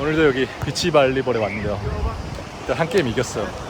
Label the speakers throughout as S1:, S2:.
S1: 오늘도 여기 비치 발리볼에 왔는데요. 일단 한 게임 이겼어요.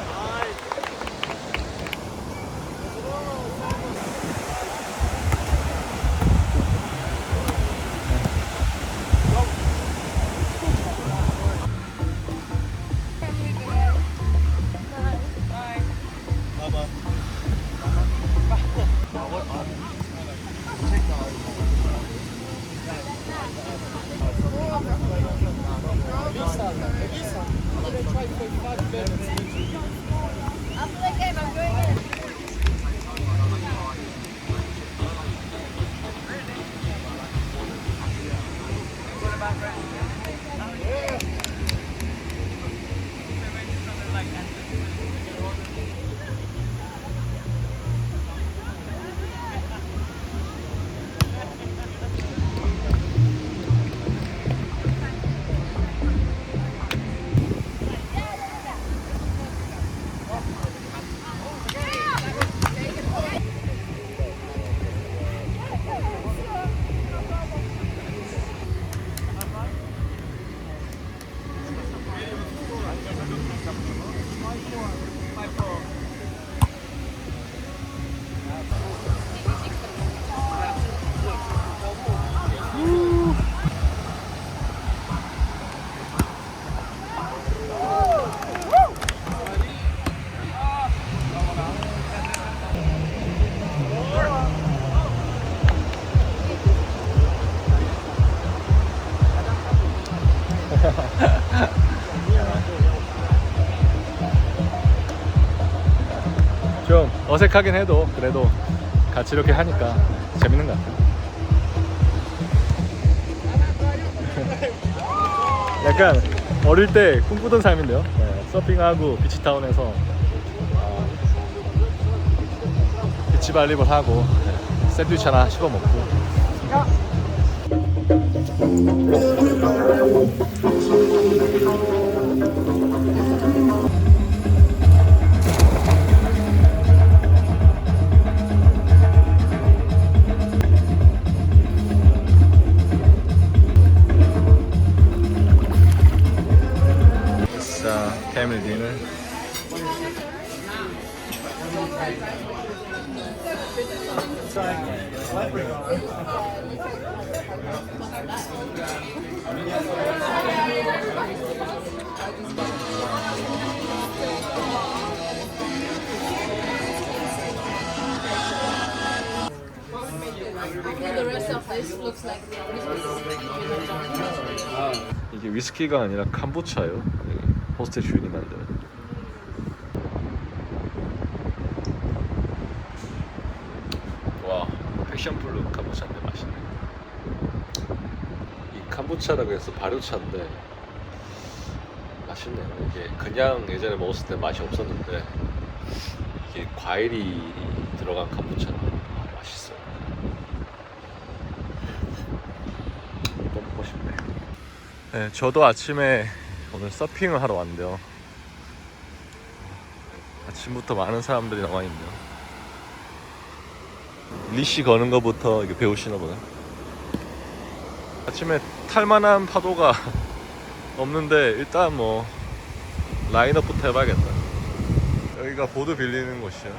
S1: 어색하긴 해도 그래도 같이 이렇게 하니까 재밌는 것 같아요. 약간 어릴 때 꿈꾸던 삶인데요. 네, 서핑하고 비치타운에서 어, 비치 발리볼 하고 네, 샌드위치 하나 씹어 먹고. 위스키가 아니라 캄보차예요. 이 호스텔 주인이 만든. 와, 패션플루 캄보차인데 맛있네. 이 캄보차라고 해서 발효차인데 맛있네요. 이게 그냥 예전에 먹었을 때 맛이 없었는데 이게 과일이 들어간 캄보차는 아, 맛있어요. 또 먹고 싶네. 네, 저도 아침에 오늘 서핑을 하러 왔는데요. 아침부터 많은 사람들이 나와 있네요. 리시 거는 것부터 이게 배우시나 보네. 아침에 탈만한 파도가 없는데 일단 뭐 라인업부터 해봐야겠다. 여기가 보드 빌리는 곳이야.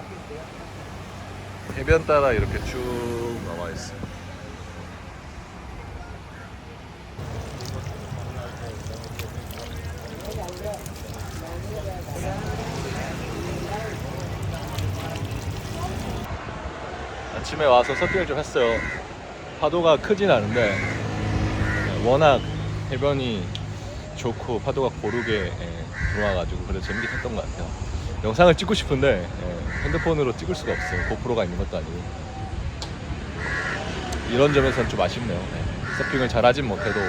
S1: 해변 따라 이렇게 쭉 나와 있어. 요 아침에 와서 서핑을 좀 했어요. 파도가 크진 않은데 워낙 해변이 좋고 파도가 고르게 예, 들어와가지고 그래서 재밌게 탔던 것 같아요. 영상을 찍고 싶은데 예, 핸드폰으로 찍을 수가 없어요. 고프로가 있는 것도 아니고 이런 점에서는 좀 아쉽네요. 예, 서핑을 잘하진 못해도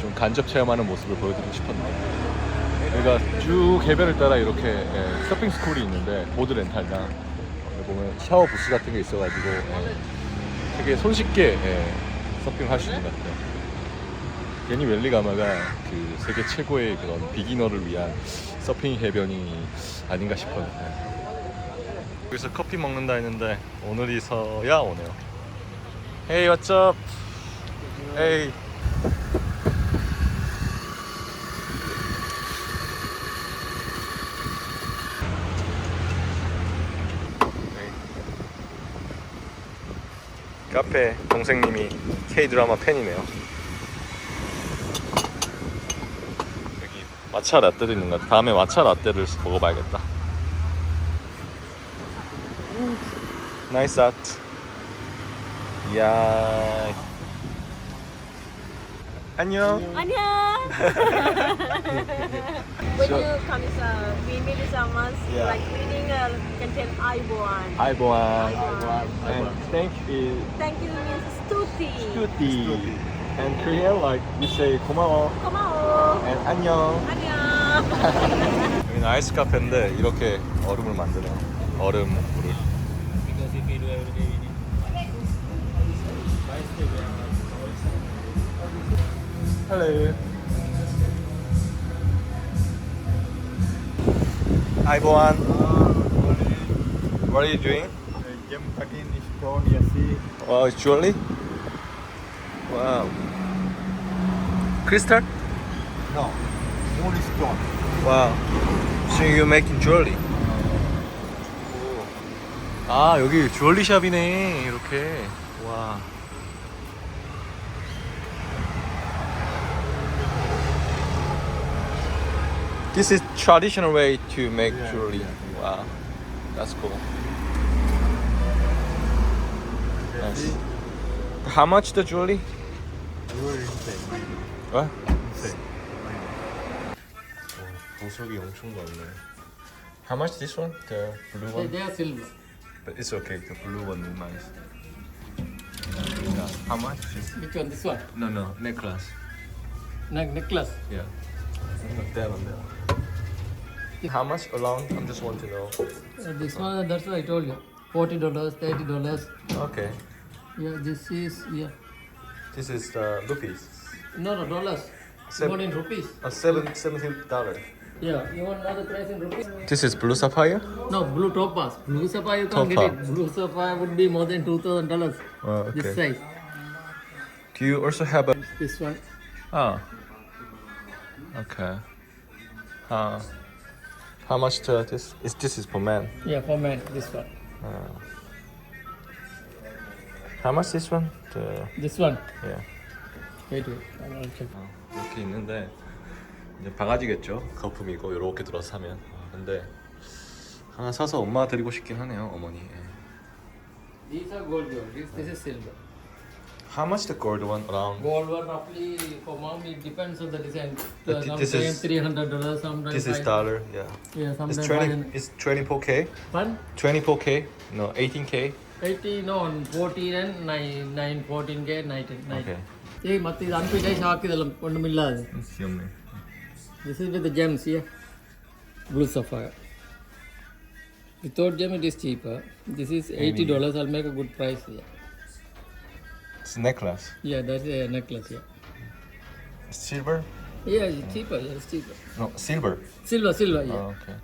S1: 좀 간접 체험하는 모습을 보여드리고 싶었는데 여기가 쭉 해변을 따라 이렇게 예, 서핑 스쿨이 있는데 보드 렌탈장 보면 샤워 부스 같은 게 있어가지고 예, 되게 손쉽게 예, 서핑을 할수 있는 것 같아요. 괜히 웰리가마가 그 세계 최고의 그런 비기너를 위한 서핑 해변이 아닌가 싶어요. 예. 여기서 커피 먹는다 했는데 오늘이서야 오네요. What's up? Hey. 카페 동생님이 K 드라마 팬이네요. 여기 마차 라떼도 있는 것 같아. 다음에 마차 라떼를 먹어봐야겠다. 나이스 아트. 이야. 안녕.
S2: 안녕. when you come is uh, we meet someone
S1: Yeah.
S2: like reading uh, contain Iboan.
S1: 아이보안.
S2: Iboan.
S1: And thank you.
S2: Thank you means stuti.
S1: 뚜띠. And Korean like you say 고마워.
S2: 고마워.
S1: And 안녕.
S2: 안녕.
S1: 여기는 아이스 카페인데 이렇게 얼음을 만드네요. 얼음 물을. Hello. Ivan, what are you doing?
S3: Again is stone, you see.
S1: Oh, it's jewelry. Wow. Crystal?
S3: No, only stone.
S1: Wow. So you making jewelry? 아 여기 주얼리 샵이네 이렇게 와 This is traditional way to make
S3: Yeah,
S1: jewelry.
S3: yeah, yeah.
S1: Wow, that's cool. Nice. How much the jewelry?
S3: You are insane.
S1: What?
S3: Insane.
S1: 보석이 엄청 많네. How much this one? The blue
S4: They,
S1: one?
S4: they are silver.
S1: But it's okay. The blue one is nice. Yeah. How much?
S4: Which one? This one?
S1: No, no, necklace.
S4: Ne- necklace.
S1: Yeah. Like that on there. How much around? I'm just want to know.
S4: Uh, this one, that's what I told you. Forty dollars, thirty dollars.
S1: Okay.
S4: Yeah, this is yeah.
S1: This is the rupees.
S4: No, no dollars.
S1: Seven-
S4: Not in rupees.
S1: Uh, seven, seventeen dollar.
S4: Yeah, you want know the price in rupees?
S1: This is blue sapphire.
S4: No, blue topaz. Blue sapphire you can't get
S1: Topaz.
S4: it. Blue sapphire would be more than two thousand dollars.
S1: Oh,
S4: This size.
S1: Do you also have a?
S4: This one.
S1: Oh. Okay. Uh, how much to this? Is this is for men?
S4: Yeah, for men. This one.
S1: Uh, how much this one? The
S4: This one.
S1: yeah.
S4: Wait, wait. I'll check.
S1: 어, 이렇게 있는데 이제 바가지겠죠 거품이고 이렇게 들어서 사면 어, 근데 하나 사서 엄마 드리고 싶긴 하네요 어머니 예.
S4: These are gold jewelry. This is silver.
S1: How much the gold one around?
S4: Gold one roughly for mom it depends on the design. Uh,
S1: this is-
S4: three hundred dollars, sometimes
S1: This is
S4: dollar.
S1: dollar, yeah.
S4: Yeah,
S1: It's 20, it's 24 K,
S4: One
S1: 24 K, no, 18
S4: K. eighty no fourteen and nine nine fourteen K Nineteen.
S1: Okay.
S4: ಏಯ್ ಮತ್ತೆ ಇದು ಅಂಪಿಟೈ ಹಾಕಿದಲ್ಲ
S1: ಒಂದುಮಿಲ್ಲ ಅದು It's
S4: This is with the gems yeah Blue, sapphire without gem it is cheaper this is eighty dollars I'll make a good price yeah
S1: It's necklace
S4: Yeah, that's a necklace. Yeah.
S1: silver
S4: Yeah, it's cheaper. Yeah, it's cheaper.
S1: no silver
S4: Silver, silver. Yeah.
S1: oh, okay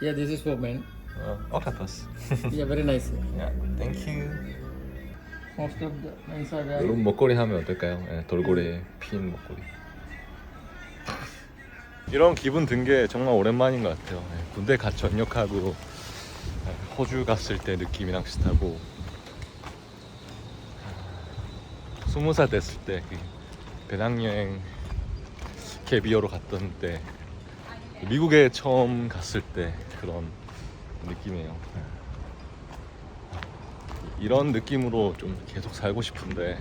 S4: Yeah, this is for men.
S1: uh, octopus
S4: Yeah, very nice.
S1: yeah thank you
S4: Most of the nice are there.
S1: 이런 목걸이 하면 어떨까요? 예, 돌고래에 핀 목걸이. 이런 기분 든 게 정말 오랜만인 것 같아요. 예, 군대 갓 전역하고 예, 호주 갔을 때 느낌이랑 비슷하고 아, 스무 살 됐을 때 그 배낭여행 캐비어로 갔던 때 미국에 처음 갔을 때 그런 느낌이에요. 예. 이런 느낌으로 좀 계속 살고 싶은데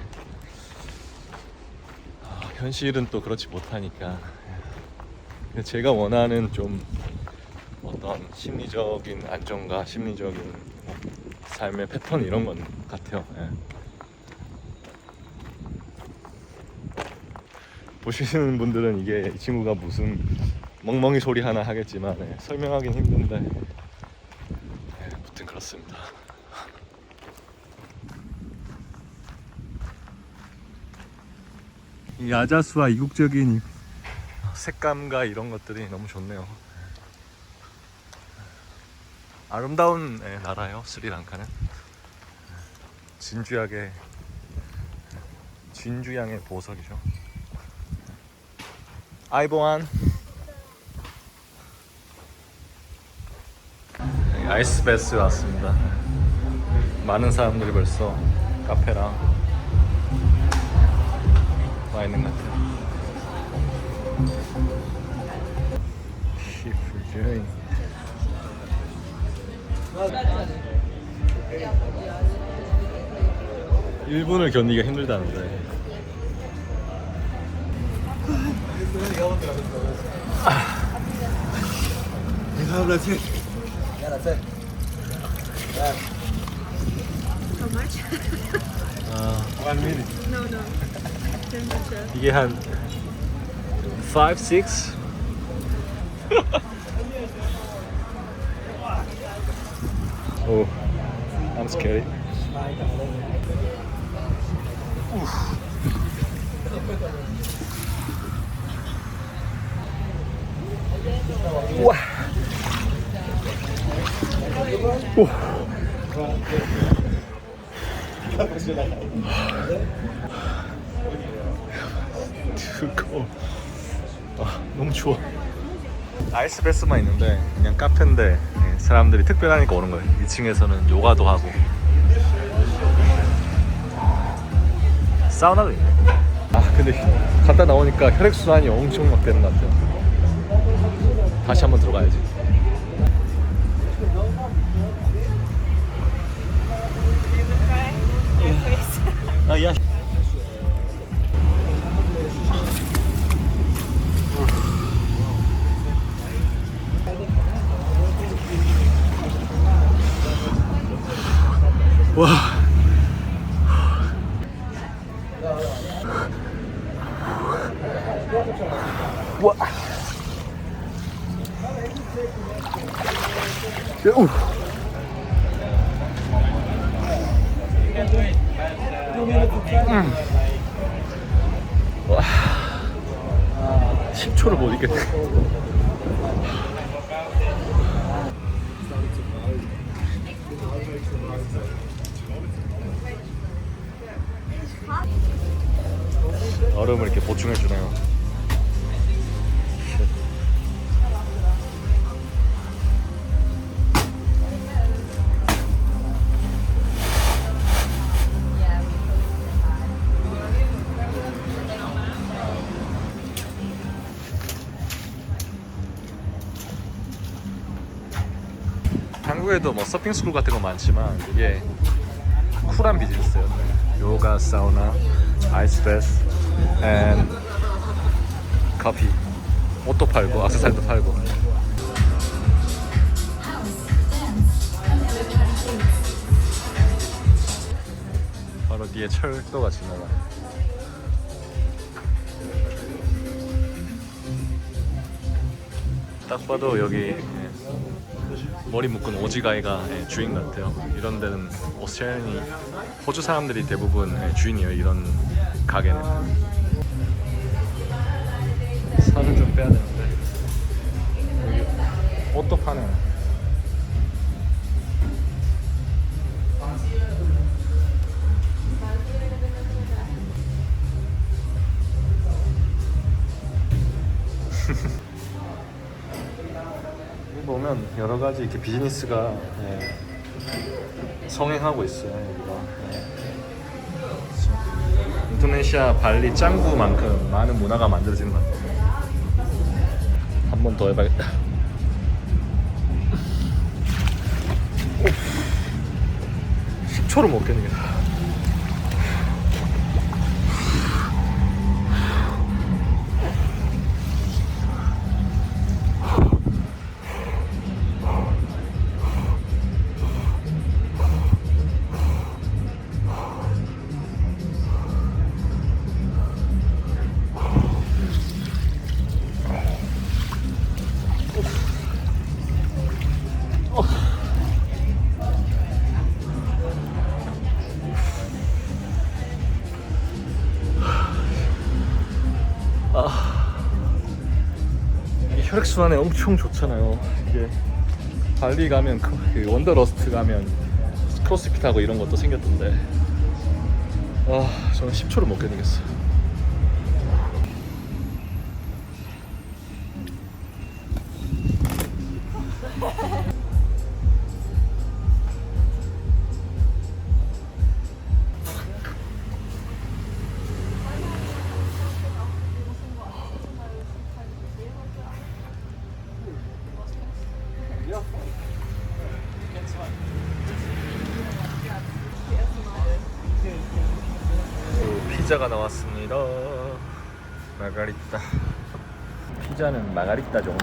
S1: 아, 현실은 또 그렇지 못하니까 제가 원하는 좀 어떤 심리적인 안정과 심리적인 삶의 패턴 이런 건 같아요. 예. 보시는 분들은 이게 이 친구가 무슨 멍멍이 소리 하나 하겠지만 예, 설명하긴 힘든데 예, 아무튼 그렇습니다. 이 야자수와 이국적인 색감과 이런 것들이 너무 좋네요. 아름다운 예, 나라요, 스리랑카는. 진주양의 진주양의 보석이죠. 아이보안. 아이스베스 왔습니다. 많은 사람들이 벌써 카페랑 와 있는 것 같아요. 일본을 견디기가 힘들다는데.
S2: How much?
S1: 아,
S2: No, no. Temperature.
S1: 이게 한 5, 6? 오, I'm scary. 우와. 오. 뜨거워. 아, 너무 추워. 아이스베스만 있는데 그냥 카페인데 예, 사람들이 특별하니까 오는 거예요. 2층에서는 요가도 하고 사우나도 있네. 아 근데 갔다 나오니까 혈액 순환이 엄청 막 되는 것 같아요. 다시 한번 들어가야지. 아 야. 와. 와. 야, 한국에도 뭐 서핑 스쿨 같은 거 많지만 이게 쿨한 비즈니스예요. 요가, 사우나, 아이스 베스, 앤 커피, 옷도 팔고 액세서리도 팔고. 바로 뒤에 철도가 지나가. 딱 봐도 여기 예, 머리 묶은 오지가이가 예, 주인 같아요. 이런 데는 오스트레일리 호주 사람들이 대부분 예, 주인이에요. 이런 가게는. 살을 좀 빼야 되는데. 옷도 파네요. 보면 여러 가지 이렇게 비즈니스가 예, 성행하고 있어요. 여기가. 예. 인도네시아 발리 짱구만큼 많은 문화가 만들어지는 것 같아요. 한 번 더 해봐야겠다. 오. 10초를 못 견디겠다. 혈액순환에 엄청 좋잖아요. 이게 발리 가면 그- 그 원더러스트 가면 크로스핏 하고 이런 것도 생겼던데 아 저는 10초를 못 견디겠어. 피 마가리타. 피자는 마가리타죠.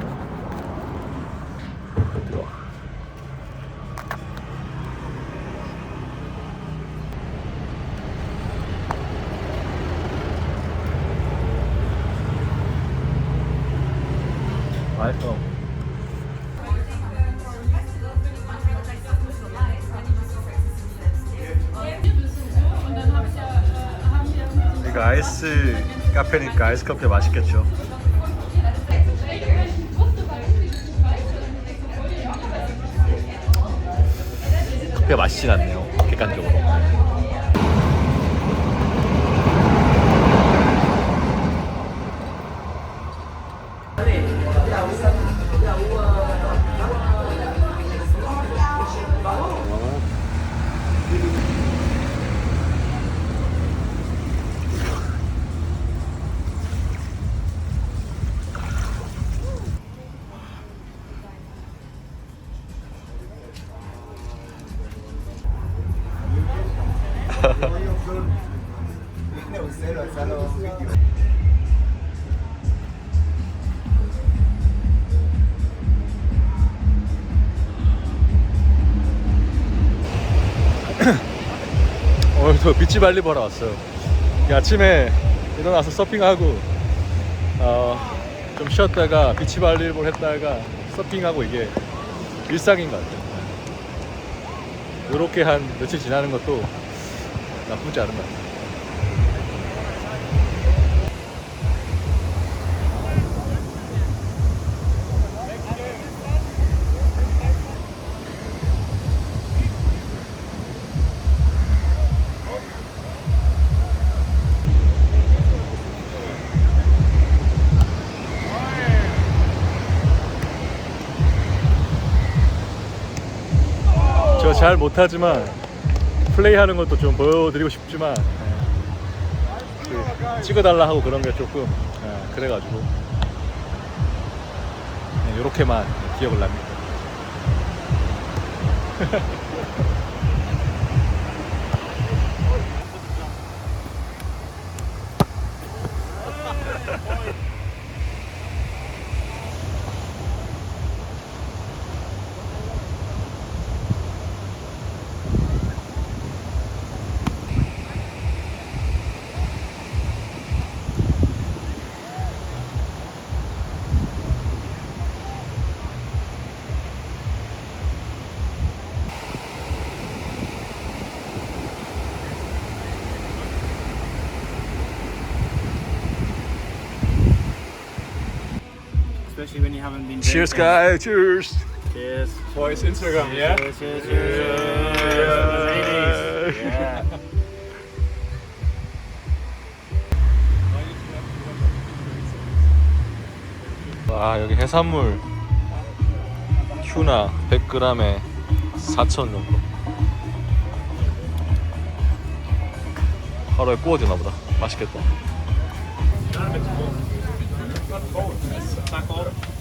S1: 뜨거. 카페니까 아이스 커피 맛있겠죠. 커피가 맛있진 않네요. 객관적으로. 오늘도 비치 발리 보러 왔어요. 이 아침에 일어나서 서핑하고 어, 좀 쉬었다가 비치 발리볼 했다가 서핑하고 이게 일상인 것 같아요. 이렇게 한 며칠 지나는 것도 나쁘지 않은 것 같아요. 잘 못하지만 플레이하는 것도 좀 보여드리고 싶지만 예, 그 찍어달라 하고 그런 게 조금 예, 그래가지고 이렇게만 기억을 납니다.
S3: Especially when you haven't been.
S1: Cheers,
S3: drinking.
S1: guys! Cheers!
S3: Cheers.
S1: His Instagram, yeah.
S3: Cheers, cheers, cheers, cheers. Ladies. Yeah.
S1: 와 여기 해산물 큐나 100g에 4천 정도 하루에 구워지나 보다 맛있겠다
S3: Tá bom.